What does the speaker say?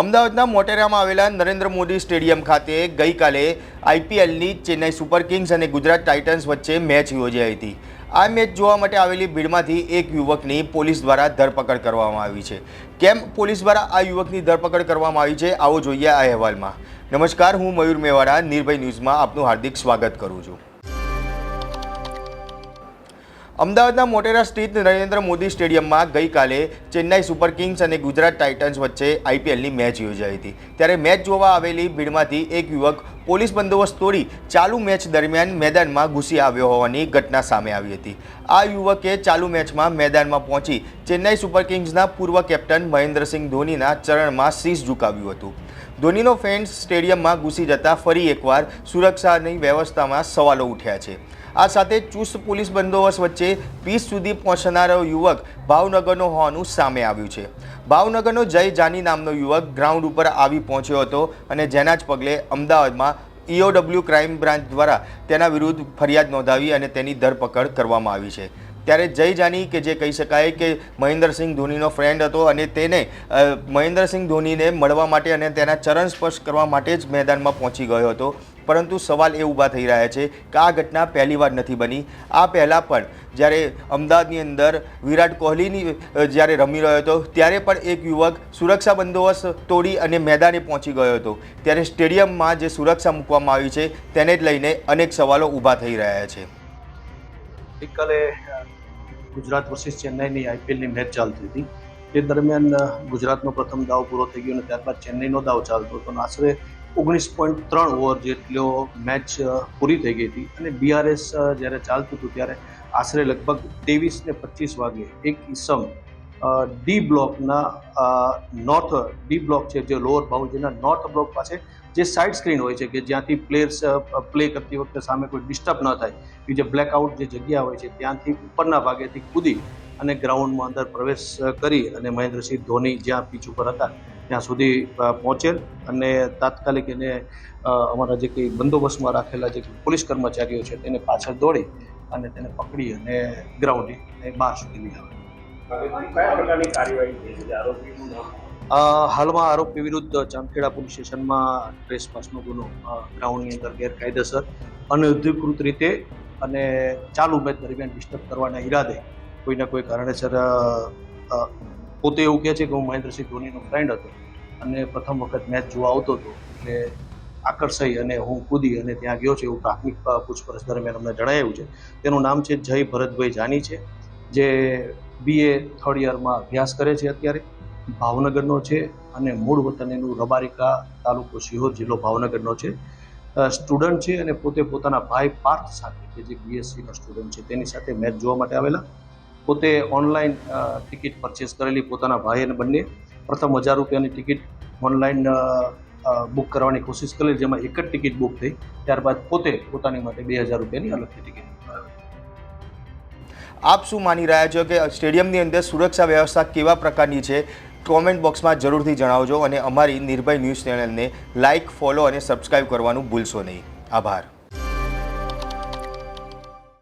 અમદાવાદના મોટેરામાં આવેલા નરેન્દ્ર મોદી સ્ટેડિયમ ખાતે ગઈકાલે આઈપીએલની ચેન્નાઈ સુપર કિંગ્સ અને ગુજરાત ટાઇટન્સ વચ્ચે મેચ યોજાઈ હતી. આ મેચ જોવા માટે આવેલી ભીડમાંથી એક યુવકની પોલીસ દ્વારા ધરપકડ કરવામાં આવી છે. કેમ પોલીસ દ્વારા આ યુવકની ધરપકડ કરવામાં આવી છે, આવો જોઈએ આ અહેવાલમાં. નમસ્કાર, હું મયુર મેવાડા, નિર્ભય ન્યૂઝમાં આપનું હાર્દિક સ્વાગત કરું છું. અમદાવાદના મોટેરા સ્થિત નરેન્દ્ર મોદી સ્ટેડિયમમાં ગઈકાલે ચેન્નાઈ સુપર કિંગ્સ અને ગુજરાત ટાઇટન્સ વચ્ચે આઈપીએલની મેચ યોજાઈ હતી. ત્યારે મેચ જોવા આવેલી ભીડમાંથી એક યુવક પોલીસ બંદોબસ્ત તોડી ચાલુ મેચ દરમિયાન મેદાનમાં ઘૂસી આવ્યો હોવાની ઘટના સામે આવી હતી. આ યુવકે ચાલુ મેચમાં મેદાનમાં પહોંચી ચેન્નાઈ સુપર કિંગ્સના પૂર્વ કેપ્ટન મહેન્દ્રસિંહ ધોનીના ચરણમાં શીશ ઝુકાવ્યું હતું. ધોનીનો ફેન્સ સ્ટેડિયમમાં ઘૂસી જતા ફરી એકવાર સુરક્ષાની વ્યવસ્થામાં સવાલો ઉઠ્યા છે. આ સાથે ચુસ્ત પોલીસ બંદોબસ્ત વચ્ચે પીસ સુધી પહોંચનારો યુવક ભાવનગરનો હોવાનું સામે આવ્યું છે. ભાવનગરનો જય જાની નામનો યુવક ગ્રાઉન્ડ ઉપર આવી પહોંચ્યો હતો અને જેના જ પગલે અમદાવાદમાં ઈઓડબ્લ્યુ ક્રાઇમ બ્રાન્ચ દ્વારા તેના વિરુદ્ધ ફરિયાદ નોંધાવી અને તેની ધરપકડ કરવામાં આવી છે. ત્યારે જય જાની કે જે કહી શકાય કે મહેન્દ્રસિંહ ધોનીનો ફ્રેન્ડ હતો અને તેને મહેન્દ્રસિંહ ધોનીને મળવા માટે અને તેના ચરણ સ્પર્શ કરવા માટે જ મેદાનમાં પહોંચી ગયો હતો. પરંતુ સવાલ એ ઊભા થઈ રહ્યા છે કે આ ઘટના પહેલીવાર નથી બની. આ પહેલાં પણ જ્યારે અમદાવાદની અંદર વિરાટ કોહલીની જ્યારે રમી રહ્યો હતો, ત્યારે પણ એક યુવક સુરક્ષા બંદોબસ્ત તોડી અને મેદાને પહોંચી ગયો હતો. ત્યારે સ્ટેડિયમમાં જે સુરક્ષા મૂકવામાં આવી છે, તેને જ લઈને અનેક સવાલો ઊભા થઈ રહ્યા છે. ગઈકાલે ગુજરાત વર્સિસ ચેન્નાઈની આઈપીએલની મેચ ચાલતી હતી. તે દરમિયાન ગુજરાતનો પ્રથમ દાવ પૂરો થઈ ગયો અને ત્યારબાદ ચેન્નઈનો દાવ ચાલતો હતો. આશરે ઓગણીસ પોઈન્ટ ત્રણ ઓવર જેટલો મેચ પૂરી થઈ ગઈ હતી. અને બીઆરએસ જ્યારે ચાલતું હતું, ત્યારે આશરે લગભગ ત્રેવીસ ને પચીસ વાગે એક ઈસમ ડી બ્લોકના નોર્થ ડી બ્લોક છે જે લોઅર બાઉન્ડ્રીના નોર્થ બ્લોક પાસે જે સાઇડ સ્ક્રીન હોય છે કે જ્યાંથી પ્લેયર્સ પ્લે કરતી વખતે સામે કોઈ ડિસ્ટર્બ ન થાય એ જે બ્લેકઆઉટ જે જગ્યા હોય છે ત્યાંથી ઉપરના ભાગેથી કૂદી અને ગ્રાઉન્ડમાં અંદર પ્રવેશ કરી અને મહેન્દ્રસિંહ ધોની જ્યાં પીચ ઉપર હતા, ત્યાં સુધી પહોંચેલ અને તાત્કાલિક એને અમારા જે કંઈ બંદોબસ્તમાં રાખેલા જે પોલીસ કર્મચારીઓ છે તેને પાછળ દોડી અને તેને પકડી અને ગ્રાઉન્ડે બહાર સુધી લઈ આવે કાર્યવાહી થઈ છે આરોપીનું હાલમાં આરોપી વિરુદ્ધ ચાંદખેડા પોલીસ સ્ટેશનમાં ટ્રેસપાસનો ગુનો ગ્રાઉન્ડની અંદર ગેરકાયદેસર, અનધિકૃત રીતે અને ચાલુ મેચ દરમિયાન ડિસ્ટર્બ કરવાના ઈરાદે કોઈના કોઈ કારણેસર પોતે એવું કહે છે કે હું મહેન્દ્રસિંહ ધોનીનો ફ્રેન્ડ હતો અને પ્રથમ વખત મેચ જોવા આવતો હતો એટલે આકર્ષાઈ અને હું કૂદી અને ત્યાં ગયો છે એવું પ્રાથમિક પૂછપરછ દરમિયાન અમને જણાયું છે. તેનું નામ છે જય ભરતભાઈ જાની છે, જે બીએ થર્ડ યરમાં અભ્યાસ કરે છે અત્યારે. ભાવનગરનો છે અને મૂળ વતન એનું રબારિકા તાલુકો સિહોર જિલ્લો ભાવનગરનો છે. સ્ટુડન્ટ છે અને પોતે પોતાના ભાઈ પાર્થ સાથે કે જે બીએસસીનો સ્ટુડન્ટ છે તેની સાથે મેચ જોવા માટે આવેલા. પોતે ઓનલાઈન ટિકિટ પરચેસ કરેલી પોતાના ભાઈ અને બંને. પ્રથમ હજાર રૂપિયાની ટિકિટ ઓનલાઈન બુક કરવાની કોશિશ કરેલી જેમાં એક જ ટિકિટ બુક થઈ. ત્યારબાદ પોતે પોતાની માટે બે હજાર રૂપિયાની અલગથી ટિકિટ આપ શું માની રહ્યા છો કે સ્ટેડિયમની અંદર સુરક્ષા વ્યવસ્થા કેવા પ્રકારની છે? કોમેન્ટ બોક્સમાં જરૂરથી જણાવજો અને અમારી નિર્ભય ન્યૂઝ ચેનલને લાઇક ફોલો અને સબસ્ક્રાઈબ કરવાનું ભૂલશો નહીં. આભાર.